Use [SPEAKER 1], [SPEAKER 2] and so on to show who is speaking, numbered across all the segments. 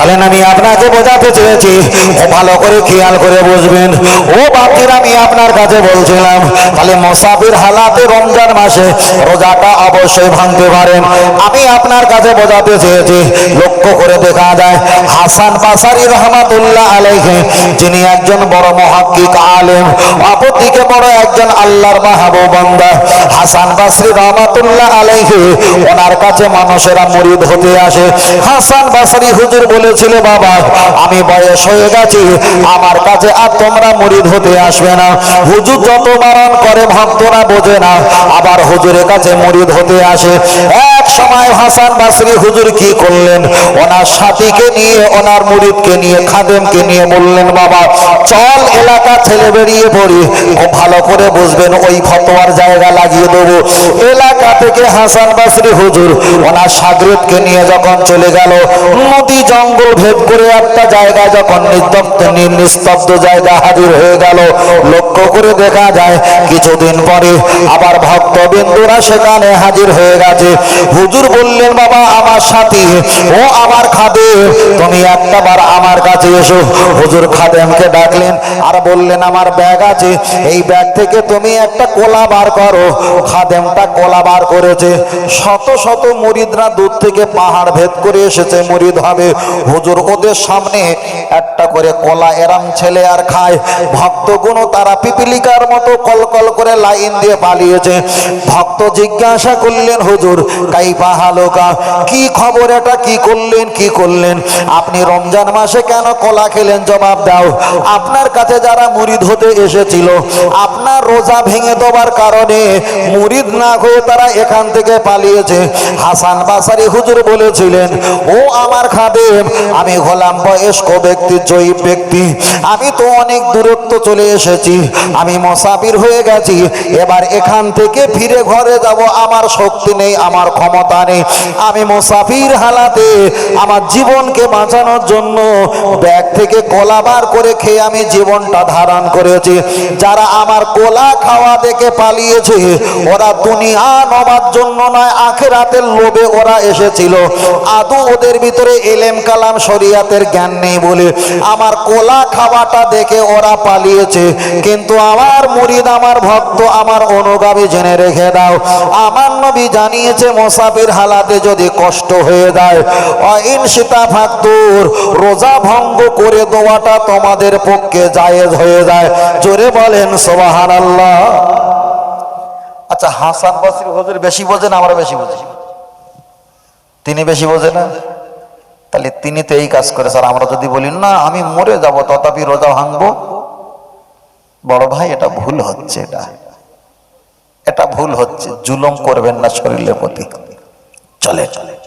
[SPEAKER 1] চলেন আমি আপনাকে বোঝাতে চেয়েছি। ভালো করে খেয়াল করে বুঝবেন। ও বাকির আমি আপনার কাছে বলছিলাম, তাহলে মোসাফির হালাতে রমজান মাসে রোজাটা অবশ্যই ভাঙতে পারেন। আমি আপনার কাছে বোঝাতে চেয়েছি, লক্ষ্য করে দেখা যায়, হাসান বাসারি রহমাতুল্লাহ আলাইহে, যিনি একজন বড় মহাক্কিক আলেম, অপরদিকে বড় একজন আল্লাহর মাহবুবান্দা হাসান বাসরি রহমাতুল্লাহ আলাইহে, ওনার কাছে মানুষেরা মুরিদ হতে আসে। হাসান বাসরি হুজুর বলেছিল, বাবা, আমি বয়স হয়ে গেছি, আমার কাছে আর তোমরা মুরিদ হতে আসবে না। হুজুর যত বারণ করে ভক্তরা বোঝে না। আবার হুজুরের কাছে মুরিদ হতে আসে। এক সময় হাসান বাসরি হুজুর কি করলেন? ওনার সাথীকে নিয়ে, ওনার মুরিদকে নিয়ে, খাদেমকে নিয়ে বললেন, বাবা, চল এলাকা ছেলে বেরিয়ে পড়ি। ভালো করে বুঝবেন, ওই ফতোয়ার জায়গা লাগিয়ে দেবো। এলাকা থেকে হাসান বাসরি হুজুর ওনার সাগরেদকে নিয়ে যখন চলে গেল, নদী জঙ্গল ভেদ করে একটা জায়গা যখন নিস্তব্ধ নিস্তব্ধ জায়গা হাজির হয়ে গেল। লক্ষ্য করে দেখা যায়, কিছুদিন পরে আবার ভক্তবিন্দুরা সেখানে হাজির হয়ে গেছে। হুজুর বললেন, বাবা, আমার সাথী, ও আমার খাদে, তুমি একটা বার আমার কাছে এসো। হুজুর খাদেমকে ডাকলেন আর বললেন, আমার ব্যাগ আছে, এই ব্যাগ থেকে তুমি একটা কোলা বার করো। খাদেমটা কোলা বার করেছে। শত শত মুরিদরা দূর থেকে পাহাড় ভেদ করে এসেছে, মুরিদ হবে। হুজুর ওদের সামনে একটা করে কলা এরাম ছেলে আর খায়। ভক্তগুণ তারা পিপিলিকার মতো কলকল করে লাইন দিয়ে পালিয়েছে। ভক্ত জিজ্ঞাসা করলেন, হুজুর কাই পাহালোকা কি খবর এটা? কি করলেন? কি করলেন? আপনি রমজান মাসে কেন কলা খেলেন? জবাব দাও। আপনার কাছে যারা মুরিদ হতে এসেছিল, আপনার রোজা ভেঙে দেওয়ার কারণে মুরিদ না হয়ে তারা এখান থেকে পালিয়েছে। হাসান বাসারি হুজুর বলেছিলেন, ও আমার খাদেম আমি হলাম বয়স্ক ব্যক্তি, জয়ী ব্যক্তি। আমি তো অনেক দূরত্ব চলে এসেছি। আমি মসাফির হয়ে গেছি। এবার এখান থেকে ফিরে ঘরে যাব। আমার শক্তি নেই, আমার ক্ষমতা নেই। আমি মুসাফির হালাতে আমার জীবনকে বাঁচানোর জন্য ব্যাগ থেকে কলা বার করে খেয়ে আমি জীবনটা ধারণ করেছি। যারা আমার কোলা খাওয়া দেখে পালিয়েছে, ওরা দুনিয়া নবার জন্য নয়, আখেরাতের লোভে ওরা এসেছিল। আদৌ ওদের ভিতরে এলেম কালাম শরিয়াতের জ্ঞান নেই বলে আমার কোলা খাওয়াটা দেখে ওরা পালিয়েছে। কিন্তু আমার মুরিদ, আমার ভক্ত, আমার অনুগামী জেনে রেখে দাও। আমার নবী জানিয়েছে, মোসাফির হালাতে যদি কষ্ট হয়ে যায়, অইন সীতা ফাকতুর রোজা ভঙ্গ করে দেওয়াটা তোমাদের পক্ষে জায়েজ হয়ে যায়। জোরে বলেন সোবাহান আল্লাহ আচ্ছা হাসান বাসির হুজুর বেশি বোঝেন, আমরা বেশি বুঝি। তিনি বেশি বোঝে না? তাহলে তিনি তো এই কাজ করে, স্যার, আমরা যদি বলি, না, আমি মরে যাব, তথাপি রোজা ভাঙবো। বড় ভাই, এটা ভুল হচ্ছে, এটা। এটা ভুল হচ্ছে, জুলম করবেন না শরীরের প্রতি। চলে চলে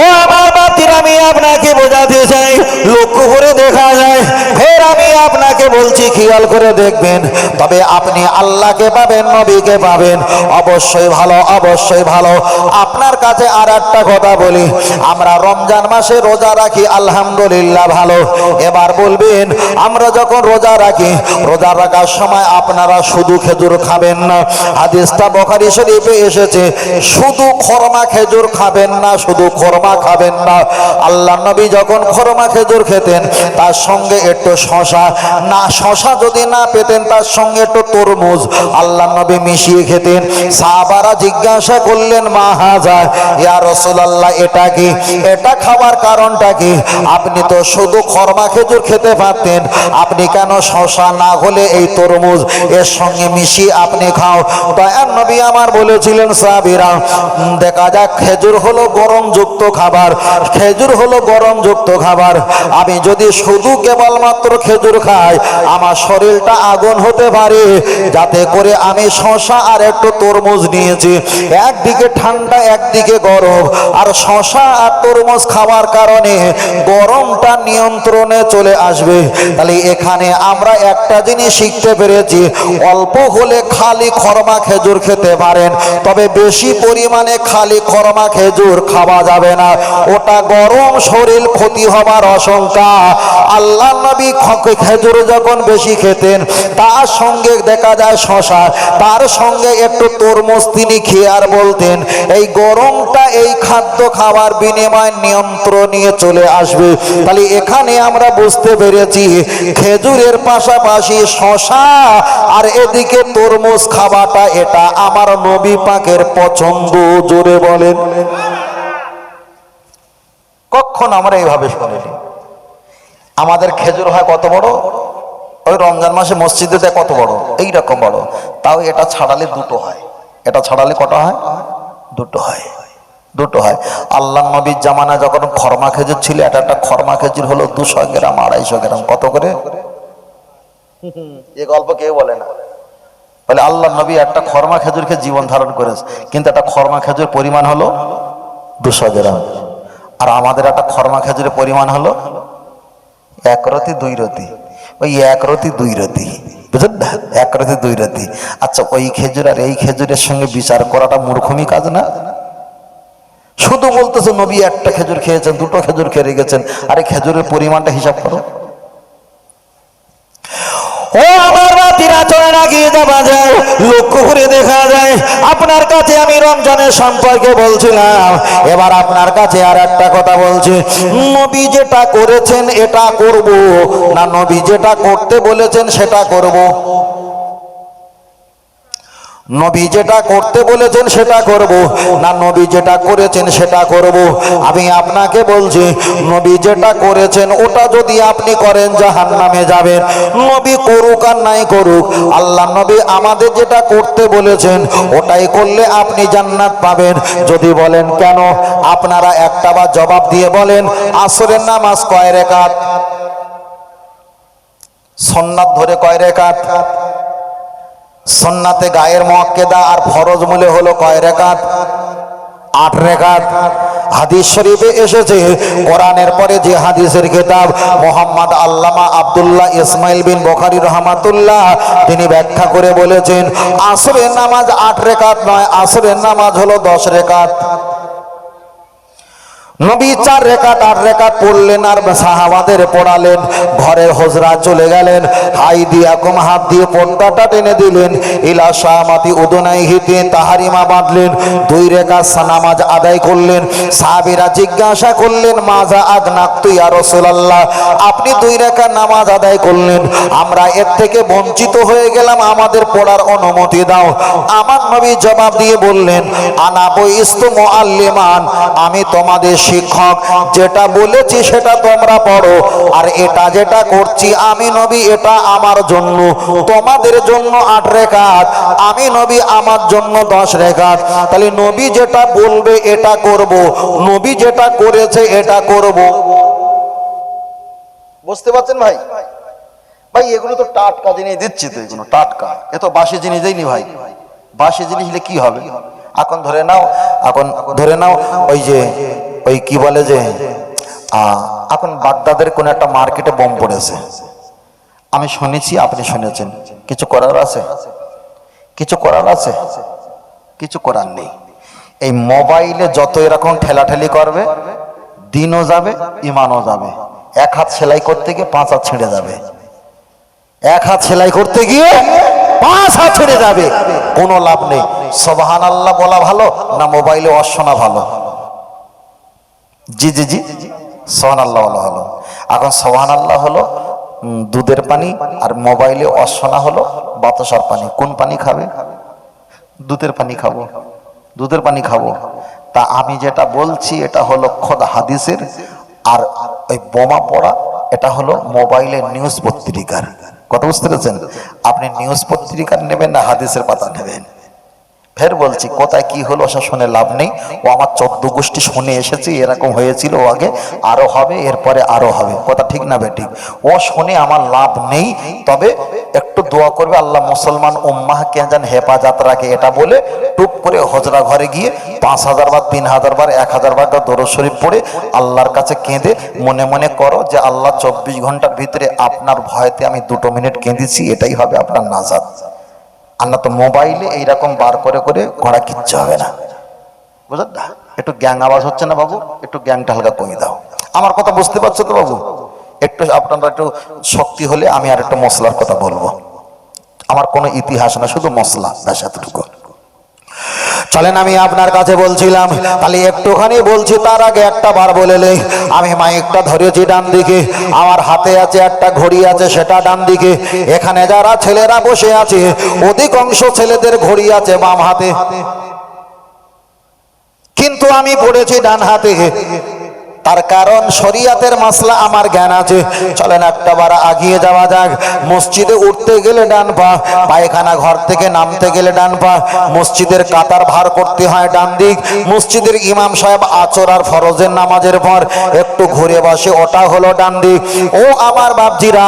[SPEAKER 1] ও আমার বাতির আমি আপনাকে বোঝাতে চাই। লক্ষ্য করে দেখা যায়, ফের আমি আপনাকে বলছি, খেয়াল করে দেখবেন। তবে আপনি আল্লাহকে পাবেন, নবীকে পাবেন। অবশ্যই ভালো অবশ্যই ভালো। আপনার কাছে আর একটা কথা বলি। আমরা রমজান মাসে রোজা রাখি, আলহামদুলিল্লাহ ভালো। এবার বলবেন, আমরা যখন রোজা রাখি, রোজা রাখার সময় আপনারা শুধু খেজুর খাবেন না। হাদিসটা বখারি শরীফে এসেছে, শুধু খরমা খেজুর খাবেন না, শুধু খরমা খাবেন না। আল্লাহ নবী যখন খরমা খেজুর খেতেন, তার সঙ্গে একটু শশা। না, শশা যদি না পেতেন, তার সঙ্গে একটু তরমুজ। আল্লাহ নবী মিশিয়ে খেতেন। সাহাবারা জিজ্ঞাসা করলেন, মা হাজা, ইয়া রসুলাল্লাহ, এটা কি? এটা খাবার কারণটা কি? আপনি তো শুধু খরমা খেজুর খেতে পারতেন। আপনি কেন শশা না হলে এই তরমুজ এর সঙ্গে মিশিয়ে আপনি খাও? দয়ার নবী আমার বলেছিলেন সাবিরা দেখা যাক, খেজুর হলো গরম যুক্ত খাবার, খেজুর হলো গরম যুক্ত খাবার। আমি যদি শুধু কেবলমাত্র খেজুর খাই, আমার শরীরটা আগুন হতে পারে। যাতে করে আমি শশা আর একটু তরমুজ নিয়েছি। একদিকে ঠান্ডা, একদিকে গরম। আর শশা আর তরমুজ খাওয়ার কারণে গরমটা নিয়ন্ত্রণে চলে আসবে। তাহলে এখানে আমরা একটা জিনিস শিখতে পেরেছি, অল্প হলে খালি খরমা খেজুর খেতে পারেন, তবে বেশি পরিমাণে খালি খরমা খেজুর খাওয়া যাবে না। ওটা গরম শরীর ক্ষতি হবার আশঙ্কা। আল্লাহ নবী খেজুর যখন বেশি খেতেন, তার সঙ্গে দেখা যায় শশা, তার সঙ্গে একটু তরমুজ তিনি খেয়ে বলতেন, এই গরমটা এই খাদ্য খাবার বিনিময় নিয়ন্ত্রণ নিয়ে চলে আসবে। তাহলে এখানে আমরা বুঝতে পেরেছি, খেজুরের পাশাপাশি শশা আর এদিকে তরমুজ খাওয়াটা এটা আমার নবী পাকের পছন্দ, জোরে বলেন। কখন আমরা এইভাবে শুনিনি আমাদের খেজুর হয় কত বড়? ওই রমজান মাসে মসজিদে দেয় কত বড়? এই রকম বড়। তাও এটা ছাড়ালে দুটো হয়। এটা ছাড়ালে কটা হয়? দুটো হয়। দুটো হয়। আল্লাহ নবীর জামানা যখন খরমা খেজুর ছিল এটা একটা খরমা খেজুর হলো দুশো গ্রাম, আড়াইশো গ্রাম। কত করে? এ গল্প কেউ বলে না। বলে আল্লাহ নবী একটা খরমা খেজুরকে জীবন ধারণ করেছে, কিন্তু একটা খরমা খেজুর পরিমাণ হলো দুশো গ্রাম। আর আমাদের একটা খরমা খেজুরের পরিমাণ হলো এক রতি, দুই রতি। ওই এক রতি, দুই রতি। বুঝলেন না? এক রতি, দুই রতি। আচ্ছা ওই খেজুর আর এই খেজুরের সঙ্গে বিচার করাটা মূর্খমি কাজ না? শুধু বলতেছে, নবী একটা খেজুর খেয়েছেন, দুটো খেজুর খেয়ে রেখেছেন। আরে খেজুরের পরিমাণটা হিসাব করো। ও আমার বাতিরা চলে না, গিয়ে যাওয়া যায় লক্ষ্য করে দেখা যায়। আপনার কাছে আমি রমজানের সম্পর্কে বলছিলাম। এবার আপনার কাছে আর একটা কথা বলছি। নবী যেটা করেছেন এটা করব, না নবী যেটা করতে বলেছেন সেটা করব? নবী যেটা করতে বলেছেন সেটা করব। না, নবী যেটা করেছেন সেটা করব। আমি আপনাকে বলছি, নবী যেটা করেছেন ওটা যদি আপনি করেন জাহান নামে যাবেন। নবী করুক আর নাই করুক, আল্লাহ নবী আমাদের যেটা করতে বলেছেন, ওটাই করলে আপনি জান্নাত পাবেন। যদি বলেন, কেন? আপনারা একটা বা জবাব দিয়ে বলেন, আসরের নামাজ কয় রেখাত? সন্ন্যাত ধরে কয় রেখাত? সন্নাতে গায়ের মোয়াক্কেদা আর ফরজ মূলে হলো কয় রেখাত? আট রেখাত। হাদিস শরীফে এসেছে, কোরআনের পরে যে হাদিসের খেতাব মোহাম্মদ আল্লামা আবদুল্লাহ ইসমাইল বিন বখারি রহমাতুল্লাহ, তিনি ব্যাখ্যা করে বলেছেন, আসরের নামাজ আট রেখাত নয়, আসরের নামাজ হলো দশ রেখাত। নবী চার রেখাত, আট রেখাত পড়লেন আর সাহাবাদের পড়ালেন। ঘরের হজরা চলে গেলেন। হাই দিয়া কম হাত দিয়ে পর্দাটা টেনে দিলেন। ইলা শাহমাতি উদনাই হিতে তাহারিমা বাঁধলেন। দুই রেখা নামাজ আদায় করলেন। সাহাবিরা জিজ্ঞাসা করলেন মাজা আগনাক তুই আর রসুলাল্লাহ? আপনি দুই রেখা নামাজ আদায় করলেন। আমরা এর থেকে বঞ্চিত হয়ে গেলাম, আমাদের পড়ার অনুমতি দাও। আমার নবী জবাব দিয়ে বললেন, আনা বইস্ত মোয়াল্লিমান আমি তোমাদের শিক্ষক, যেটা বলেছি সেটা তোমরা পড়ো। আর এটা যেটা করছি, আমি নবী, এটা আমার জন্য। তোমাদের জন্য আট রেখাত, আমি নবী, আমার জন্য দশ রেখাত। তাহলে নবী যেটা বলবে, এটা করব। নবী যেটা করেছে, এটা করব। বুঝতে পারছেন ভাই? ভাই, এগুলো তো টাটকা জিনিস দিচ্ছি তো এগুলো, টাটকা। এ তো বাসি জিনিস দেয়নি ভাই। বাসি জিনিস হলে কি হবে? এখন ধরে নাও, এখন ধরে নাও, ওই যে ওই কি বলে যে এখন বাগদাদের কোন একটা মার্কেটে বোম পড়েছে। আমি শুনেছি, আপনি শুনেছেন। কিছু করার আছে? কিছু করার আছে? কিছু করার নেই। এই মোবাইলে যত এরকম ঠেলাঠেলি করবে, দিনও যাবে, ইমানও যাবে। এক হাত সেলাই করতে গিয়ে পাঁচ হাত ছিঁড়ে যাবে। এক হাত সেলাই করতে গিয়ে পাঁচ হাত ছেড়ে যাবে। কোনো লাভ নেই। সবহান আল্লাহ বলা ভালো না মোবাইলে অশোনা ভালো। জি জি জি। সোহান আল্লাহ ভালো এখন সোহান আল্লাহ হলো দুধের পানি আর মোবাইলে অশোনা হলো বাতাসার পানি। কোন পানি খাবে? দুধের পানি খাব। দুধের পানি খাব। তা আমি যেটা বলছি, এটা হলো খোদ হাদিসের, আর ওই বোমা পড়া, এটা হলো মোবাইলের নিউজ পত্রিকার। কথা বুঝতে পেরেছেন? আপনি নিউজ পত্রিকার নেবেন না, হাদিসের পাতা নেবেন। ফের বলছি, কোথায় কি হলো ওসব শুনে লাভ নেই। ও আমার চোদ্দ গোষ্ঠী শুনে এসেছে, এরকম হয়েছিল ও আগে। আরও হবে, এরপরে আরও হবে। কথা ঠিক না বেঠিক ও শুনে আমার লাভ নেই, তবে একটু দোয়া করবে, আল্লাহ মুসলমান উম্মাহকে যেন হেফাজত রাখে এটা বলে টুপ করে হজরা ঘরে গিয়ে পাঁচ হাজার বার, তিন হাজার বার, এক হাজার বার দরদ শরীফ পড়ে আল্লাহর কাছে কেঁদে মনে মনে করো যে, আল্লাহ চব্বিশ ঘণ্টার ভিতরে আপনার ভয়তে আমি দুটো মিনিট কেঁদেছি, এটাই হবে আপনার নাজাদ না তো মোবাইলে এইরকম বার করে করে ঘোড়া কিচ্ছু হবে না। বুঝলেন না? একটু গ্যাং আওয়াজ হচ্ছে না বাবু? একটু গ্যাংটা হালকা কমিয়ে দাও। আমার কথা বুঝতে পারছ তো বাবু? একটু আপনারা একটু শক্তি হলে আমি আর একটু মশলার কথা বলব। আমার কোনো ইতিহাস না, শুধু মশলা ব্যাস এতটুকু। চলেন, আমি আপনার কাছে বলছিলাম, তাহলে একটুখানি বলছি, তার আগে একটা বার বলে নেই। আমি মাইকটা ধরেছি ডান দিকে, আমার হাতে আছে একটা ঘড়ি আছে, সেটা ডান দিকে। এখানে যারা ছেলেরা বসে আছে, অধিকাংশ ছেলেদের ঘড়ি আছে বাম হাতে। কিন্তু আমি পড়েছি ডান হাতে। তার কারণ শরিয়াতের মাসলা আমার জ্ঞান আছে। চলেন একটা বার আগিয়ে যাওয়া যাক। মসজিদে উঠতে গেলে ডান পা, পায়খানা ঘর থেকে নামতে গেলে ডান পা, মসজিদের কাতার ভার করতে হয় ডান দিক। মসজিদের ইমাম সাহেব আচর আর ফরজের নামাজের পর একটু ঘুরে বসে, ওটা হলো ডান দিক। ও আমার বাপজিরা,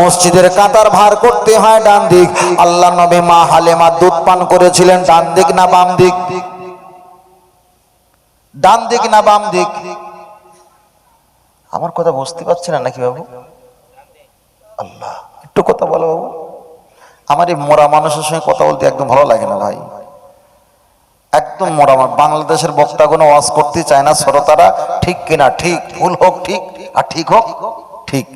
[SPEAKER 1] মসজিদের কাতার ভার করতে হয় ডান দিক। আল্লাহ নবী মা হালেমা দুধ পান করেছিলেন ডান দিক না বাম দিক? ডান দিক না বাম দিক? আমার কথা বুঝতে পারছি না নাকি বাবু? আল্লাহ, একটু কথা বলো বাবু। আমার এই মরা মানুষের সঙ্গে কথা বলতে একদম ভালো লাগে না ভাই। একদম মরা। বাংলাদেশের বক্তাগুলো ওয়াজ করতে চায় না শ্রোতারা, ঠিক কিনা? ঠিক, ভুল হোক, ঠিক, আর ঠিক হোক, ঠিক।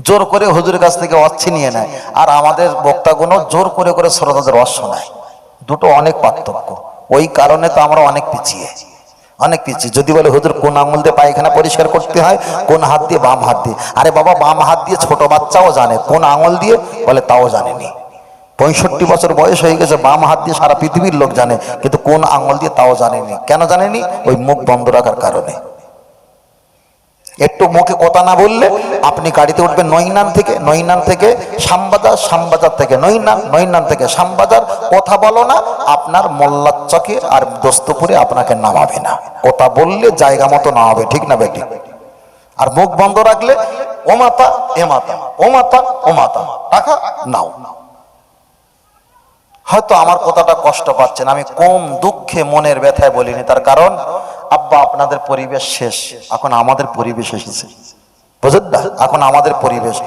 [SPEAKER 1] জোর করে হুজুরের কাছ থেকে ওয়াজ ছিনিয়ে নেয়। আর আমাদের বক্তাগুলো জোর করে করে শ্রোতাদের ওয়াজ শোনায়। দুটো অনেক পার্থক্য। ওই কারণে তো আমরা অনেক পিছিয়ে। অনেক কিছু। যদি বলে, হুজুর, কোন আঙুল দিয়ে পায়খানা পরিষ্কার করতে হয়? কোন হাত দিয়ে বাম হাত দিয়ে? আরে বাবা, বাম হাত দিয়ে ছোট বাচ্চাও জানে, কোন আঙুল দিয়ে বলে তাও জানেনি। পঁয়ষট্টি বছর বয়স হয়ে গেছে, বাম হাত দিয়ে সারা পৃথিবীর লোক জানে, কিন্তু কোন আঙুল দিয়ে তাও জানেনি। কেন জানেনি? ওই মুখ বন্ধ রাখার কারণে। একটু মুখে কথা না বললে আপনি গাড়িতে উঠবেন নৈনান থেকে নৈনান থেকে শ্যামবাজার শ্যামবাজার থেকে নৈনান নৈনান থেকে শ্যামবাজার। কথা বলো না, আপনার মোল্লার চকে আর দোস্তপুরে আপনাকে নামাবে না। কথা বললে জায়গা মতো নামাবে, ঠিক না বেটি? আর মুখ বন্ধ রাখলে ও মাতা এ মাতা ও মাতা ও মাতা টাকা নাও। হয়তো আমার কথাটা কষ্ট পাচ্ছেন। আমি কম দুঃখে মনের ব্যথায় বলিনি। তার কারণ, আব্বা, আপনাদের পরিবেশ শেষ। এখন আমাদের পরিবেশ এসেছে। বুঝলেন না? এখন আমাদের পরিবেশ।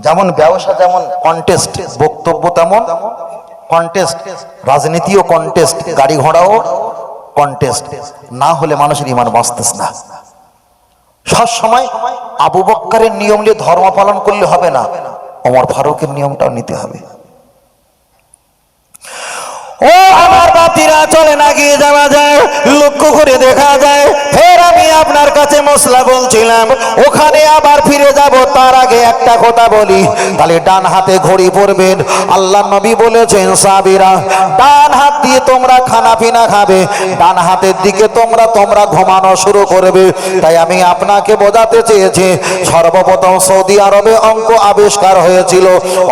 [SPEAKER 1] যেমন ব্যবসা যেমন কন্টেস্ট বক্তব্য তেমন। কন্টেস্ট রাজনীতিও কন্টেস্ট গাড়ি ঘোড়াও কন্টেস্ট না হলে মানুষের ইমান বাঁচতেছে না। সব সময় আবু বক্কারের নিয়ম নিয়ে ধর্ম পালন করলে হবে না। ওমর ফারুকের নিয়মটাও নিতে হবে। ও আমার বাতিরা, চলে না গিয়ে যাওয়া যায়। লক্ষ্য করে দেখা যায়, ফের আমি আপনার কাছে মশলা বলছিলাম। ওখানে আবার ফিরে যাব, তার আগে একটা কথা বলি। তাহলে ডান হাতে ঘড়ি পড়বেন আল্লাহ নবী বলেছেন সাবিরা ডান হাত দিয়ে তোমরা খানা পিনা খাবে, ডান হাতের দিকে তোমরা তোমরা ঘুমানো শুরু করবে। তাই আমি আপনাকে বোঝাতে চেয়েছি, সর্বপ্রথম সৌদি আরবে অঙ্ক আবিষ্কার হয়েছিল।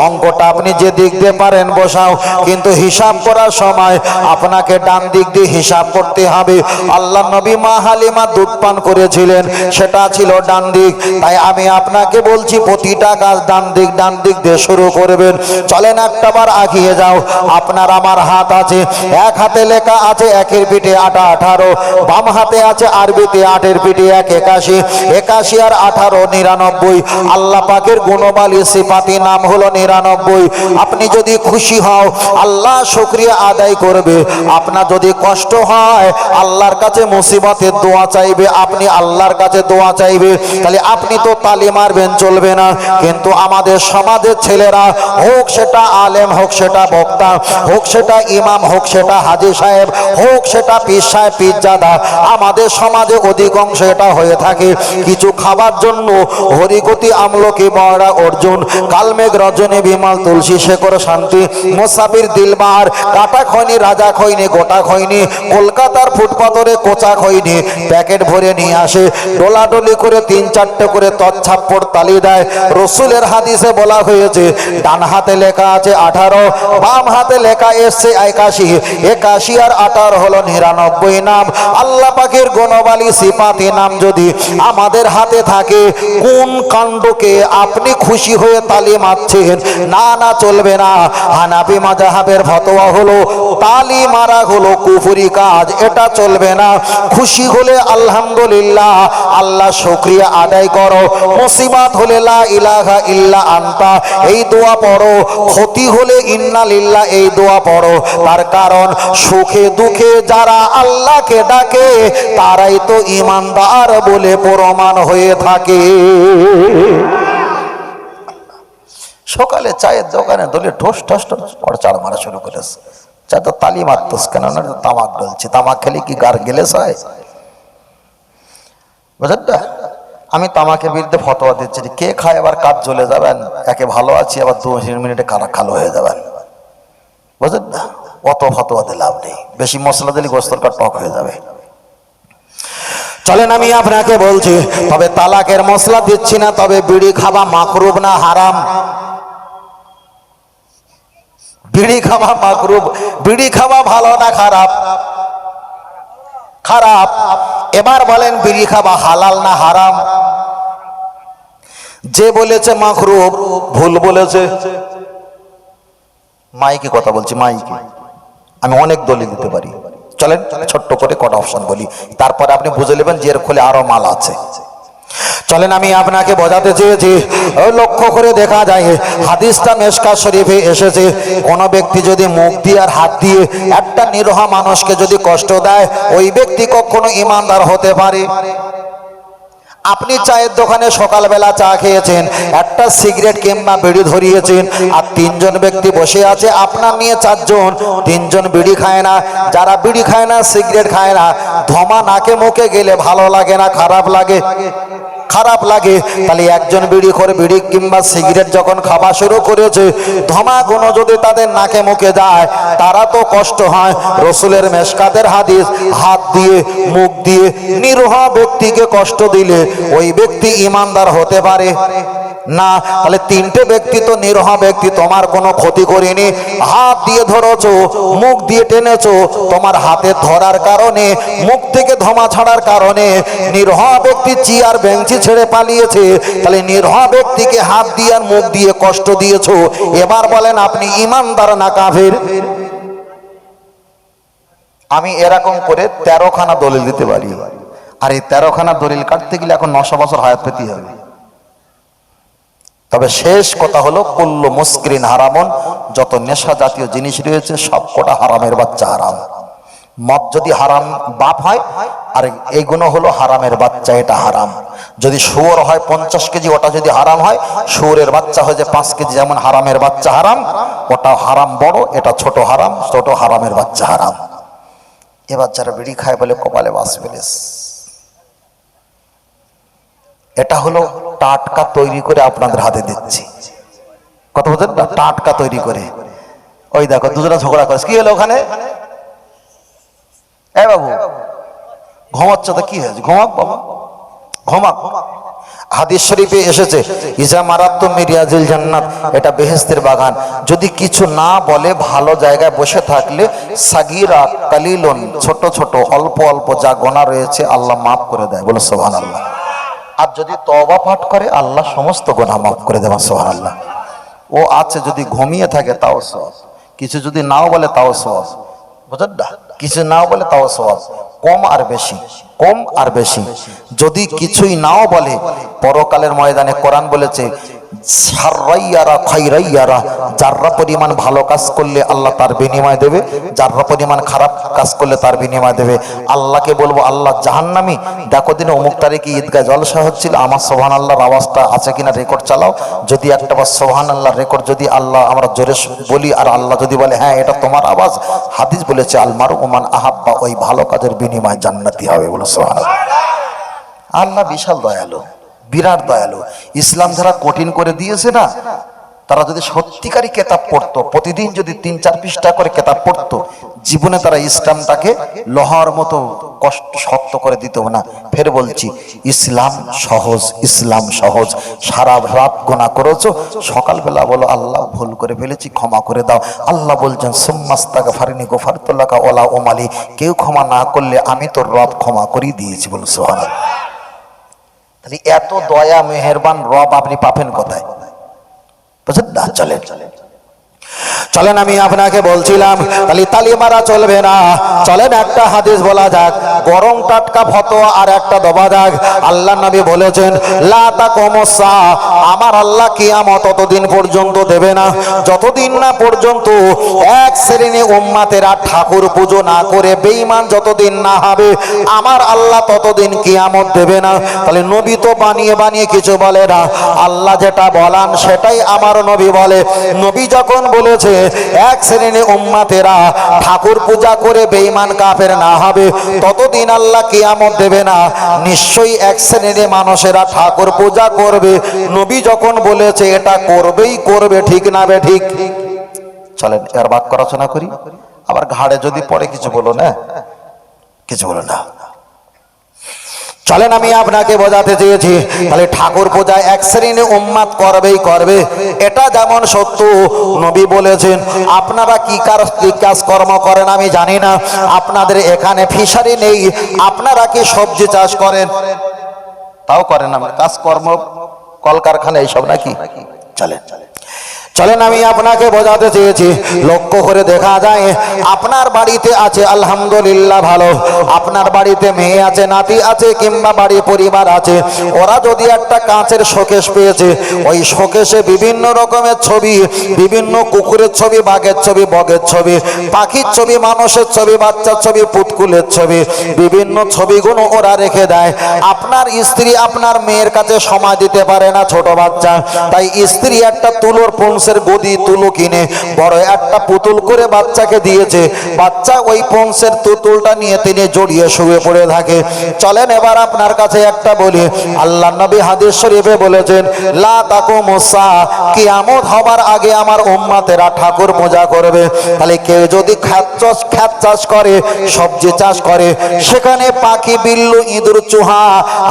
[SPEAKER 1] অঙ্কটা আপনি যে দিক দিয়ে পারেন, বসাও। কিন্তু হিসাব করার সময় আপনাকে ডান দিক দিয়ে হিসাব করতে হবে। আল্লাহ নবী মা হালিমা দুধ পান করেছিলেন, সেটা ছিল ডান দিক। তাই আমি আপনাকে বলছি, প্রতিটা কাজ ডান দিক ডান দিক দিয়ে শুরু করবেন। চলেন একটা বার আগিয়ে যাও। আপনার আমার হাত আছে, এক হাতে লেখা আছে, একের পিঠে আটা আঠারো, বাম হাতে আছে আরবিতে আটের পিঠে এক একাশি একাশি আর আঠারো নিরানব্বই। আল্লাহ পাকের গুণবালী সিপাতি নাম হলো নিরানব্বই। আপনি যদি খুশি হও, আল্লাহ শুক্রিয়া আদায় করবে। আপনার যদি কষ্ট হয়, আল্লাহর কাছে মুসিবতের দোয়া চাইবে, আপনি আল্লাহর কাছে দোয়া চাইবে, তাহলে আপনি তো তালি মারবেন, চলবে না। কিন্তু আমাদের সমাজের ছেলেরা, হোক সেটা আলেম, হোক সেটা বক্তা, হোক সেটা ইমাম, হোক সেটা হাজি সাহেব, হোক সেটা পীর সাহেব, পীরজাদা, আমাদের সমাজে অধিকাংশ এটা হয়ে থাকে। কিছু খাবার জন্য হরিগতি আমলকি বড়া অর্জুন, কালমেঘ রজনী বিমল, তুলসী শেখর শান্তি, মোসাফির দিলবার কাটা খয়নি, রাজা খয়নি, গোটা খয়নি, কলকাতার ফুটপাতরে কোচা খয়নি। প্যাকেট ভরে নিয়ে আসে, ডোলাডলি করে তিন চারটে করে তৎছাপ্পড় তালি দেয়। রসুলের হাদিসে বলা হয়েছে, ডান হাতে লেখা আছে আঠারো, বাম হাতে লেখা এসছে একাশি। একাশি আর আঠারো হলো নিরানব্বই নাম। আল্লাহ পাকের গণবালি, সিপাতি নাম যদি আমাদের হাতে থাকে, কোন কাণ্ডকে আপনি খুশি হয়ে তালি মারছেন? না না, চলবে না। হানাবি মাজাহাবের ফতোয়া হলো তালি মারা হলো কুফুরি কাজ, এটা চলবে না। খুশি হলে আলহামদুলিল্লাহ, আল্লাহ শুক্রিয়া আদায় করো। মুসিবাত হলে লা ইলাহা ইল্লা আন্তা, এই দোয়া পড়ো। ক্ষতি হলে ইন্না এই দোয়া পড়ো। তার কারণ, সুখে দুঃখে যারা আল্লাহকে ডাকে, তারাই তো ইমানদার বলে প্রমাণ হয়ে থাকে। সকালে চায়ের দোকানে দলে ঠোস ঠোস ঠোস চার মারা শুরু করেছে। চা তো তালি মারতোস কেন? না তামাক ডলছে তামাক খেলে কি গার গেলে হয়? বুঝলেন না আমি তামাকের বিরুদ্ধে ফতোয়া দিচ্ছি কে খায় আবার কাজ চলে যাবেন? একে ভালো আছি, আবার দু মিনিটে কারা কালো হয়ে যাবেন। বুঝলেন না অত ফতোয়াতে লাভ নেই। বেশি মশলা দিলে গোস্তরটা টক হয়ে যাবে। চলেন আমি আপনাকে বলছি, তবে তালাকের মশলা দিচ্ছি না, তবে বিড়ি খাওয়া মাকরুব না, হারাম। বিড়ি খাওয়া মাকরুব, বিড়ি খাওয়া ভালো না খারাপ? খারাপ। এবার বলেন বিড়ি খাওয়া হালাল না হারাম? যে বলেছে মাকরুব, ভুল বলেছে। মাইকে কথা বলছি, মাইকে। আমি অনেক দলিল দিতে পারি। চলেন, ছোট্ট করে কটা অপশন বলি। তারপরে আপনি বুঝে নেবেন যে এর খোলে আরও মাল আছে। চলেন, আমি আপনাকে বোঝাতে চেয়েছি। লক্ষ্য করে দেখা যায়, হাদিসটা মেশকা শরীফে এসেছে। কোনো ব্যক্তি যদি মুখ দিয়ে আর হাত দিয়ে একটা নিরহ মানুষকে যদি কষ্ট দেয়, ওই ব্যক্তি কখনো ইমানদার হতে পারে। আপনি চায়ের দোকানে সকালবেলা চা খেয়েছেন, একটা সিগারেট কিংবা বিড়ি ধরিয়েছেন, আর তিনজন ব্যক্তি বসে আছে, আপনার নিয়ে চারজন, তিনজন বিড়ি খায় না। যারা বিড়ি খায় না, সিগারেট খায় না। ধমা নাকে মুখে গেলে ভালো লাগে না, খারাপ লাগে। খারাপ লাগে, তাহলে একজন বিড়ি করে বিড়ি কিংবা সিগারেট যখন খাওয়া শুরু করেছে ধমাগুনো যদি তাদের নাকে মুখে যায়, তারা তো কষ্ট হয়। রসুলের মেশকাতের হাদিস, হাত দিয়ে, মুখ দিয়ে নিরহ ব্যক্তিকে কষ্ট দিলে ওই ব্যক্তি ইমানদার হতে পারে। না, তাহলে তিনটে ব্যক্তি তো নিরহ ব্যক্তি, তোমার কোনো ক্ষতি করেনি। হাত দিয়ে ধরেছো, মুখ দিয়ে টেনেছো, তোমার হাতে ধরার কারণে, মুখ থেকে ধমা ছাড়ার কারণে নিরহ ব্যক্তি চেয়ার, বেঞ্চি ছেড়ে পালিয়েছে। তাহলে নিরহ ব্যক্তিকে হাত দিয়ে আর মুখ দিয়ে কষ্ট দিয়েছ। এবার বলেন আপনি ইমানদার না কাফের? আমি এরকম করে তেরোখানা দলিল দিতে পারি। আর এই তেরোখানা দলিল কাটতে গেলে এখন নশো বছর হায়াত পেতে হবে। তবে শেষ কথা হলো, কুল্লু মুস্করিন হারামন, যত নেশা জাতীয় জিনিস রয়েছে, সব কটা হারামের বাচ্চা হারাম। মদ যদি হারাম বাপ হয়, আর এইগুলো হলো হারামের বাচ্চা, এটা হারাম। যদি শুয়োর হয়, পঞ্চাশ কেজি, ওটা যদি হারাম হয়, শুয়োরের বাচ্চা হয় যে পাঁচ কেজি যেমন হারামের বাচ্চা হারাম, ওটা হারাম বড়, এটা ছোট হারাম, ছোট হারামের বাচ্চা হারাম। এবার যারা বিড়ি খায় বলে কপালে বাস ফেলেস এটা হলো টাটকা তৈরি করে আপনাদের হাতে দিচ্ছি। কথা বলছেন টাটকা তৈরি করে। ওই দেখো, দুজনে ঝগড়া করে কি হলো ওখানে? এ বাবু, ঘুমাচ্ছ তো, কি হয়েছে? ঘুমাক বাবা। ঘুমাক। হাদিস শরীফে এসেছে, ইজা মারাত্ম মিরিয়াজিল জান্নাত। এটা বেহেস্তের বাগান। যদি কিছু না বলে ভালো জায়গায় বসে থাকলে সাগিরা, কালিলন, ছোট ছোট, অল্প অল্প যা গোনা রয়েছে, আল্লাহ মাফ করে দেয়। বলে সোহান আল্লাহ আর যদি তবা পাঠ করে, আল্লাহ সমস্ত গোনা মাফ করে দেবা সোহান আল্লাহ ও আছে যদি ঘুমিয়ে থাকে, তাও সহজ কিছু যদি নাও বলে, তাও সহজ বুঝলেন না? কিছু নাও বলে, তাও সব কম আর বেশি, কম আর বেশি। যদি কিছুই নাও বলে, পরকালের ময়দানে কোরআন বলেছে সাররাইয়ারা, খাইরাইয়ারা, যাররা পরিমাণ ভালো কাজ করলে আল্লাহ তার বিনিময় দেবে, যাররা পরিমাণ খারাপ কাজ করলে তার বিনিময় দেবে। আল্লাহকে বলব, আল্লাহ জাহান্নামি, দেখো দিনে অমুক তারিখে ঈদগাহ জলসা হচ্ছিল, আমার সোহান আল্লাহর আওয়াজটা আছে কিনা রেকর্ড চালাও। যদি একটা বার সোহান আল্লাহর রেকর্ড যদি আল্লাহ আমরা জোরে বলি আর আল্লাহ যদি বলে হ্যাঁ এটা তোমার আওয়াজ, হাদিস বলেছে আলমার ওমান আহাব্বা, ওই ভালো কাজের বিনিময় জান্নাতি হবে বলে সোহান আল্লাহ বিশাল দয়ালু। বিরাট দয়ালু। ইসলাম যারা কঠিন করে দিয়েছে না, তারা যদি সত্যিকারই কেতাব পড়তো, প্রতিদিন যদি তিন, চার পৃষ্ঠা করে কেতাব পড়তো, জীবনে তারা ইসলামটাকে লোহার মতো কষ্ট শক্ত করে দিত না। ফের বলছি, ইসলাম সহজ ইসলাম সহজ। সারা রাত গোনা করেছ, সকালবেলা বলো, আল্লাহ, ভুল করে ফেলেছি, ক্ষমা করে দাও। আল্লাহ বলছেন সোম্মাস্তাকা ফারিনি গোফারতুল্লাকা ওলা ওমালি। কেউ ক্ষমা না করলে আমি তোর রব ক্ষমা করিয়ে দিয়েছি বল সোহান এত দয়া মেহেরবান রব আপনি পাবেন কোথায়? বুঝলেন না? চলেন চলেন। আমি আপনাকে বলছিলাম, তাহলে তালি মারা চলবে না। চলেন একটা হাদিস বলা যাক, গরম টাটকা ফতোয়া আর একটা দবা যাক আল্লাহ নবী বলেছেন আমার আল্লাহ কিয়ামত ততদিন পর্যন্ত দেবে না। যতদিন না পর্যন্ত এক শ্রেণি উম্মাতেরা ঠাকুর পুজো না করে বেঈমান যতদিন না হবে, আমার আল্লাহ ততদিন কিয়ামত দেবে না। তাহলে নবী তো বানিয়ে বানিয়ে কিছু বলে না। আল্লাহ যেটা বলান সেটাই আমার নবী বলে। নবী যখন বলেছে, এক শ্রেণি উম্মাতেরা ঠাকুর পূজা করে বেঈমান কাফের না হবে, ততদিন আল্লাহ কিয়ামত দেবে না। নিশ্চয়ই এক শ্রেণির মানুষেরা ঠাকুর পূজা করবে। নবী যখন বলেছে, এটা করবেই করবে, ঠিক না বে ঠিক? চলেন, এর বাক্য রচনা করি। আবার ঘাড়ে যদি পড়ে, কিছু বলো না? কিছু বলো না। চলেন, আমি আপনাকে বোঝাতে চেয়েছি। তাহলে ঠাকুর পূজায় এক শ্রেণি উম্মাদ করবেই করবে। এটা যেমন সত্য, নবী বলেছেন, আপনারা কি কার কি কাজ কর্ম করেন আমি জানি না। আপনাদের এখানে ফিশারি নেই, আপনারা কি সবজি চাষ করেন? তাও করেন আমরা কাজকর্ম, কলকারখানা এইসব নাকি? চলেন চলেন। আমি আপনাকে বোঝাতে চেয়েছি। লক্ষ্য করে দেখা যায়, আপনার বাড়িতে আছে, আলহামদুলিল্লাহ ভালো। আপনার বাড়িতে মেয়ে আছে, নাতি আছে, কিংবা বাড়ি পরিবার আছে। ওরা যদি একটা কাঁচের শোকেশ পেয়েছে, ওই শোকেশে বিভিন্ন রকমের ছবি, বিভিন্ন কুকুরের ছবি, বাঘের ছবি, বগের ছবি, পাখির ছবি, মানুষের ছবি, বাচ্চার ছবি পুতকুলের ছবি, বিভিন্ন ছবিগুলো ওরা রেখে দেয়। আপনার স্ত্রী আপনার মেয়ের কাছে সময় দিতে পারে না, ছোট বাচ্চা। তাই স্ত্রী একটা তুলোর পংসের গদি তুলো কিনে। বড় একটা পুতুল করে বাচ্চাকে দিয়েছে। বাচ্চা ওই পংসের তুতুলটা নিয়ে তিনি জড়িয়ে শুয়ে পড়ে থাকে। চলেন এবার আপনার কাছে একটা বলি। আল্লাহ নবী হাদিস শরীফে বলেছেন, লা তাকু মুসা কিয়ামত হবার আগে আমার উম্মাতেরা ঠাকুর পূজা করবে। তাহলে কেউ যদি খ্যাত চাষ খ্যাত চাষ করে, সবজি চাষ করে, সেখানে পাখি, বিল্লু, ইঁদুর, চুহা,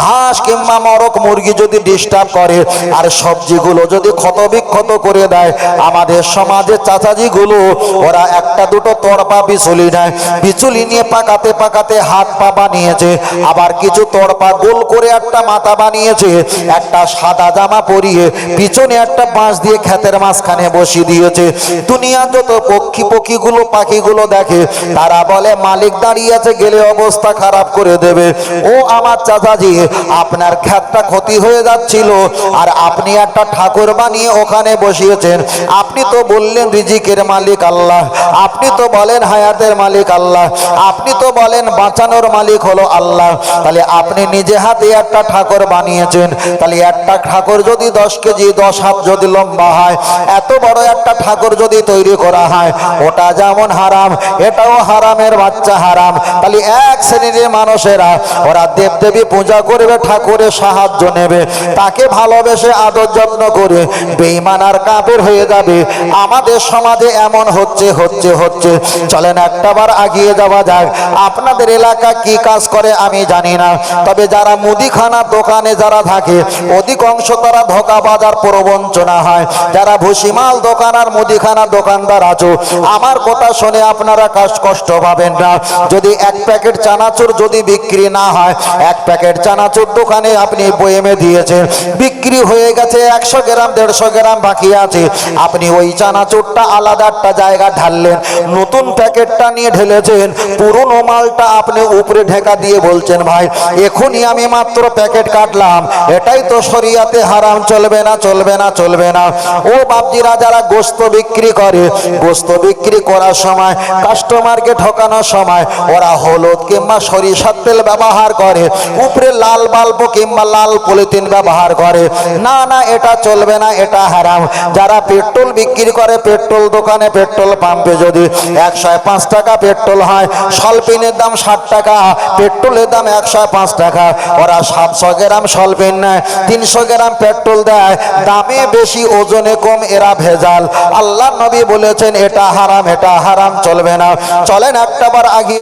[SPEAKER 1] হাঁস কিংবা মরক মুরগি যদি ডিস্টার্ব করে, আর সবজিগুলো যদি ক্ষতবিক্ষত করে দেয় আমাদের সমাজে চাচাজিগুলো, ওরা একটা দুটো তরপা বিচুলি নেয়। বিচুলি নিয়ে পাকাতে পাকাতে হাত পা বানিয়েছে। আবার কিছু তরপা গোল করে একটা মাথা বানিয়েছে। একটা সাদা জামা পরিয়ে পিছনে একটা বাঁশ দিয়ে ক্ষেতের মাঝখানে বসিয়ে দিয়েছে। দুনিয়া যত পক্ষী পক্ষীগুলো, পাখিগুলো দেখে, তারা বলে, মালিক দাঁড়িয়ে আছে, গেলে অবস্থা খারাপ করে দেবে। ও আমার চাচাজি, আপনার ক্ষেতটা ক্ষতি হয়ে যাচ্ছিল, আর আপনি একটা ঠাকুর বানিয়ে ওখানে বসিয়েছেন আপনি তো বললেন রিজিকের মালিক আল্লাহ, আপনি তো বলেন হায়াতের মালিক আল্লাহ, আপনি তো বলেন বাঁচানোর মালিক হলো আল্লাহ। তাহলে আপনি নিজে হাতে একটা ঠাকুর বানিয়েছেন, তাহলে একটা ঠাকুর যদি দশ কেজি, দশ হাত যদি লম্বা হয়, এত বড় একটা ঠাকুর যদি তৈরি করা হয়, ওটা যেমন হারাম, এটাও হারামের বাচ্চা হারাম। তাহলে এক শ্রেণির মানুষেরা, ওরা দেবদেবী পূজা করবে, ঠাকুরের সাহায্য নেবে, তাকে ভালোবেসে আদর যত্ন করে বেইমান আর কাপের হয়ে যাবে। আমাদের সমাজে এমন হচ্ছে হচ্ছে হচ্ছে। চলেন একটাবার আগিয়ে যাওয়া যাক। আপনাদের এলাকা কি কাজ করে আমি জানি না। তবে যারা মুদিখানার দোকানে যারা থাকে, অধিকাংশ তারা ধোকা বাজার প্রবঞ্চনা হয়। যারা ভুসিমাল দোকান আর মুদিখানা দোকানদার আছো, আমার কথা শুনে আপনারা কাজ কষ্ট পাবেন না। যদি এক প্যাকেট চানাচুর যদি বিক্রি না হয়, এক প্যাকেট চানাচুর দোকানে আপনি বয়েমে দিয়েছেন। বিক্রি হয়ে গেছে একশো গ্রাম, দেড়শো গ্রাম বাকি আছে। আপনি ওই চানাচুরটা আলাদা একটা জায়গা ঢাললেন। নতুন প্যাকেটটা নিয়ে ঢেলেছেন। পুরনো মালটা আপনি উপরে ঢেকা দিয়ে বলছেন, ভাই, এখনই আমি মাত্র প্যাকেট কাটলাম। এটাই তো শরিয়াতে হারাম, চলবে না চলবে না চলবে না। ও বাপজিরা, যারা গোস্ত বিক্রি করে, গোস্ত বিক্রি করার সময়, কাস্টমারকে ঠকানোর সময়, ওরা হলুদ কিংবা সরিষার তেল ব্যবহার করে, উপরে লাল বাল্ব কিংবা লাল পলিথিন ব্যবহার করে। না না, এটা চলবে না, এটা হারাম। যারা পেট্রোল বিক্রি করে, পেট্রোল দোকানে পেট্রোল পাম্পে যদি একশো পাঁচ টাকা পেট্রোল হয়, সলপিনের দাম ষাট টাকা, পেট্রোলের দাম একশো পাঁচ টাকা। ওরা সাতশো গ্রাম সলপিন নেয়, তিনশো গ্রাম পেট্রোল দেয়, দামে বেশি, ওজনে কম, এরা ভেজাল। আল্লাহ নবী বলেছেন, এটা হারাম এটা হারাম, চলবে না। চলেন একটা একটাবার আগে